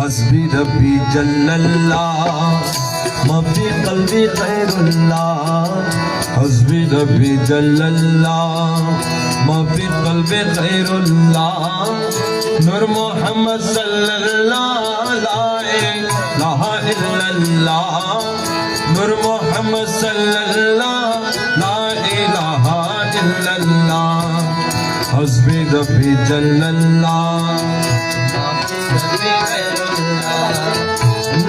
حسبی ربی جل اللہ مبدی قلبی خیر اللہ۔ حسبی ربی جل اللہ مبدی قلبی خیر اللہ۔ نور محمد صلی اللہ لا الہ اللہ نور محمد صلی اللہ لا الہ الا اللہ حسبی ربی جل اللہ۔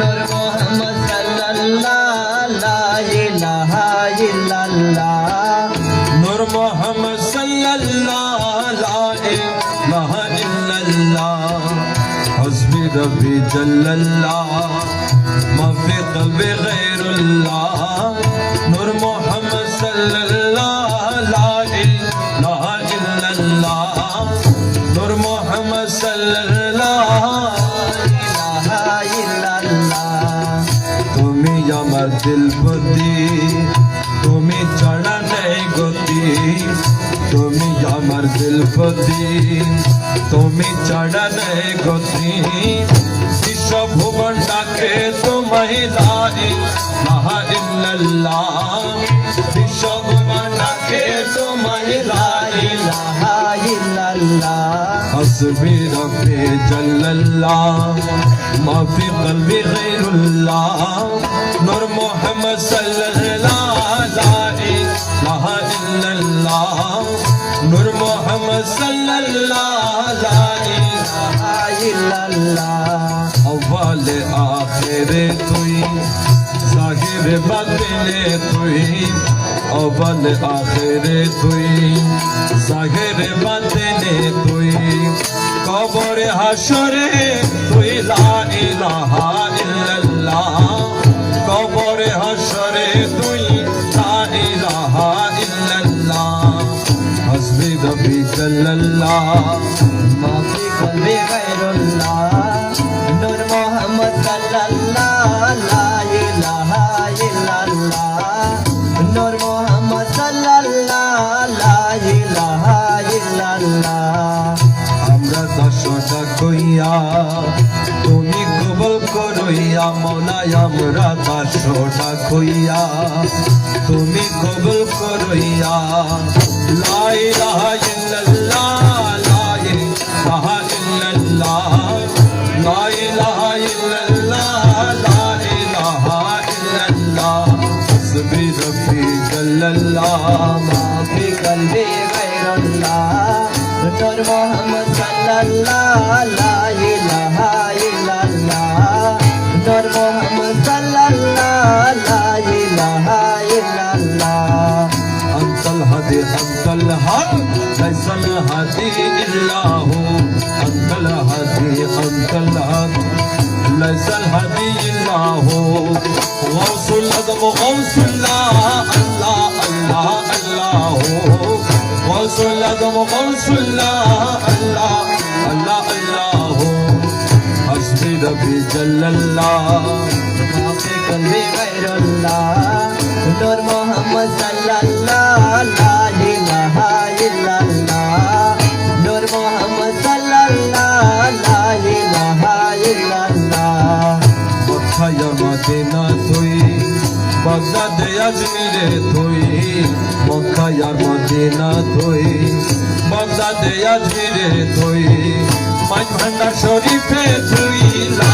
নূর মোহাম্মদ সাল্লাল্লাহ লা ইলাহা ইল্লাল্লাহ نور محمد صلى الله لا إله إلا الله حسبي ربي جل الله ما في قلبي غير الله দিলপতি তুমি ছাড়া নেই গতি। তুমি আমার দিলপতি তুমি ছাড়া নেই গতি। বিশ্ব ভুবন ডাকে তোমায় লাহা ইল্লাল্লাহ میں رب جل اللہ معافی قلب غیر اللہ نور محمد صلی اللہ الہ الا اللہ نور محمد صلی اللہ الہ الا اللہ اول آخر توئی ظاہر باطن توئی অবল আখেরে তুই জাহির বাতেনে তুই কবরে হাসরে তুই লা ইলাহা ইল্লাল্লাহ কবরে হাসরে তুই আমরা পাত্রটা খুইয়া, তুমি কবল করইয়া লাই লাহা ইল্লাল্লাহ লাই লাহা ইল্লাল্লাহ লাই লাহা ইল্লাল্লাহ লাই লাহা ইল্লাল্লাহ সুবি রব্বি জাল্লাল্লাহ মা ফি কলবি গায়রাল্লাহ নূর لا إله إلا الله أنت الهدي أنت الحق ليس الهدي إلا هو أنت الهدي أنت الحق ليس الهدي إلا هو غوث الأدم غوث الله الله الله الله غوث الأدم غوث الله الله الله الله حسبي ربي جل الله চলবে খৈরুল্লাহ নূর মোহাম্মদ সাল্লাল্লাহু আলাইহি ইলাহা ইল্লাল্লাহ নূর মোহাম্মদ সাল্লাল্লাহু আলাইহি ইলাহা ইল্লাল্লাহ কোথায় মদিনা তুই? বাগদাদে আজমিরে তুই। মক্কায় মদিনা তুই? বাগদাদে আজমিরে তুই। মাঝ ভান্ডার শরীফে তুই লা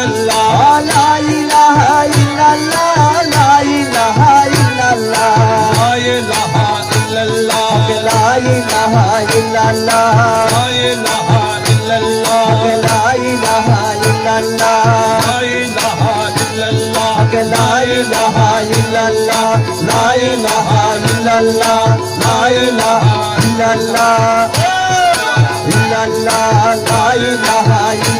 la la la la إله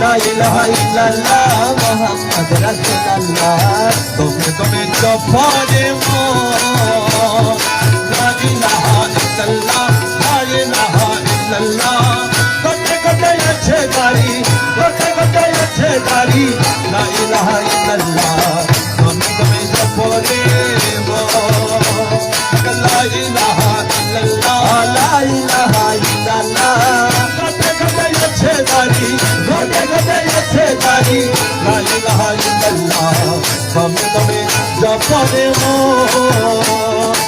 لا إله إلا الله محمد رسول الله তুমি তুমি জফরে মো لا إله إلا الله لا إله إلا الله কোটে কোটে আছে গাড়ি কোটে কোটে আছে গাড়ি لا إله إلا হারি লালি লাহারি লাল্লা আমি তবে জপনে মো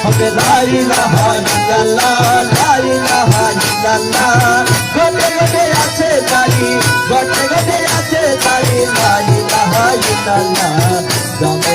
হবে লালি লাহারি লাল্লা লালি লাহারি লাল্লা গলে গলে আছে তারি গলে গলে আছে তারি লালি লাহারি লাল্লা দমে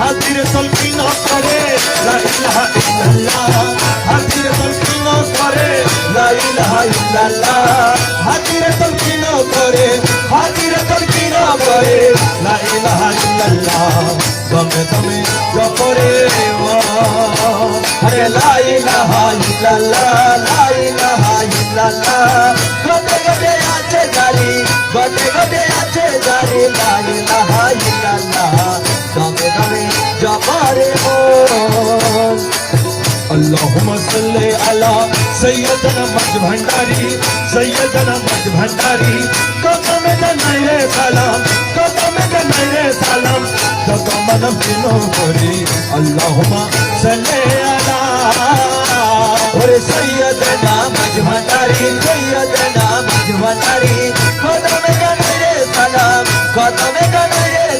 হাতির তলকিন করে লা ইলাহা ইল্লাল্লাহ হাতির তলকিন করে লা ইলাহা ইল্লাল্লাহ। হাতির তলকিন করে হাতির তলকিন করে الہ الا اللہ غم غم غفرے ارے لا الہ الا اللہ لا الہ الا اللہ গদে গদে আছে জারি গদে গদে আছে জারি লা ইলাহা ইল্লাল্লাহ গমে গমে জবারে মন اللهم صل على سيدنا مجد بھنڈاری سيدنا مجد بھنڈاری کو میں نئے سلام کو میرے سلام دکا مدم دنوں بھری۔ اللہم صلی اللہ۔ اور سیدنا مجمداری سیدنا مجمداری قدم کا سلام قدم کا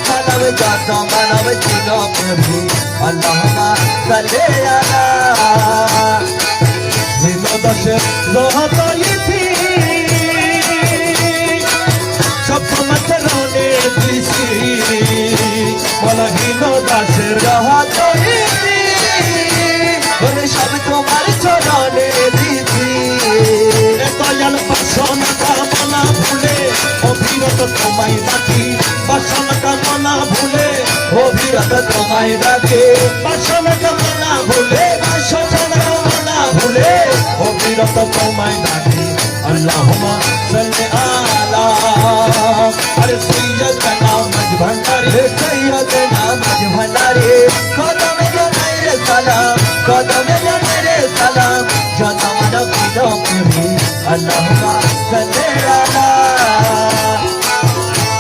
سلام، جاتا منم جنوں بھری اللہم صلی اللہ۔ زندہ دشت لوہا طالب বলহীন দাসের রহতইতি ওরে সব তোমার চরণে দিছি দয়াল বাসন কামনা ভুলে, অভিরত তোমায় ডাকি। বাসন কামনা ভুলে, অভিরত তোমায় ডাকে। বাসন কামনা ভুলে বাসন কামনা ভুলে, অভিরত তোমায় ডাকি। আল্লাহুম্মা সাল্লি আলা। আরে সৈয়দনা মজ ভণ্ডারি মজভান্ডারি কদমে জানাই রে সালাম, কদমে জানাই রে সালাম। যত মানব ছিল আল্লাহ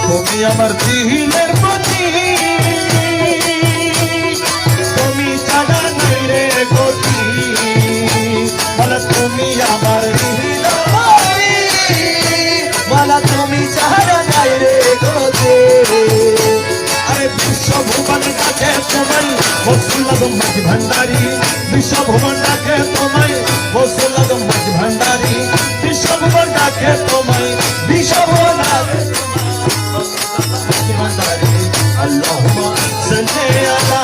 তুমি আমার দিলের তোমায় বসুল্লাদ মাঝ ভান্ডারি বিশ্ব ভুবন ডাকে তোমায় বসুল্লাদ মাঝ ভান্ডারি বিশ্ব ভুবন ডাকে তোমায় বিশ্ব ভুবন ডাকে اللهم صل على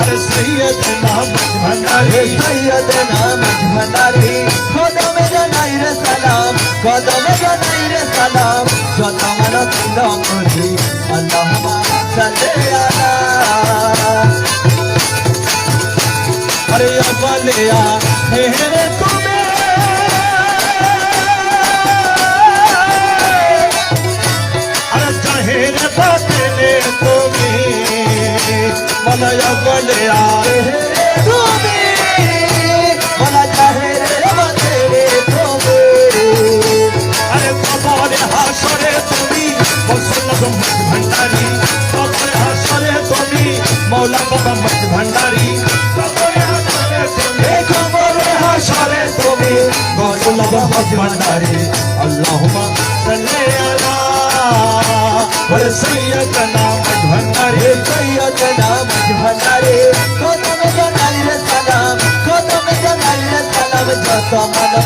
আরে সৈয়দনা মাঝ রে ভান্ডারি সৈয়দনা মজভান্ডারি কদমে জানাই রে সালাম কদমে জানাই রে সালাম যত মানব ছিল প্রভু আল্লাহুম্মা সাল্লি আলা আরে আমার বলিয়া হেরে মৌলা বাবা মত ভান্ডারি। কবরে হাসরে তুমি এ খবরে হাসরে তুমি মৌলা বাবা ভান্ডারি। আল্লাহুম্মা সাল্লি আলা ওয়া সাইয়্যিদানা ভান্ডারি। সৈয়দ নাম ভান্ডারে। কদমে জানাই রে সালাম, কদমে জানাই রে সালাম, যত মানব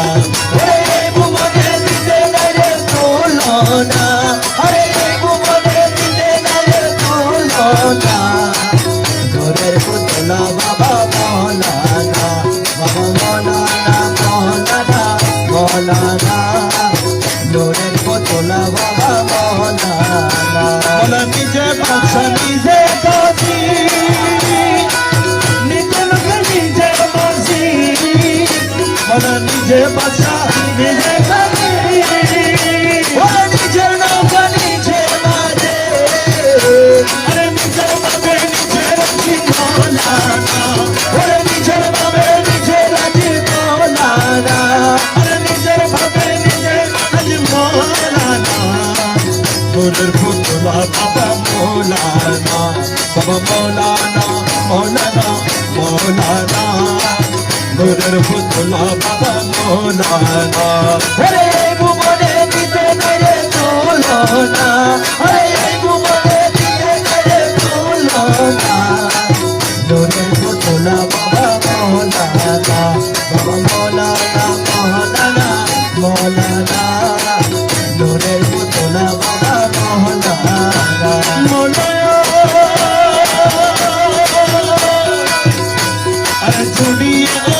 নূরের বাবা মৌলানা বলে নিজে বাসা নিজে কাজী নিজে লোকে নিজে বাসি বলে নিজে বাসা নিজে মৌলানা বাবা মৌলানা মৌলানা মৌলানা তোদের ফুটলা বাবা মৌলানা ভুবনে দিতে মেরে তুলনা আরে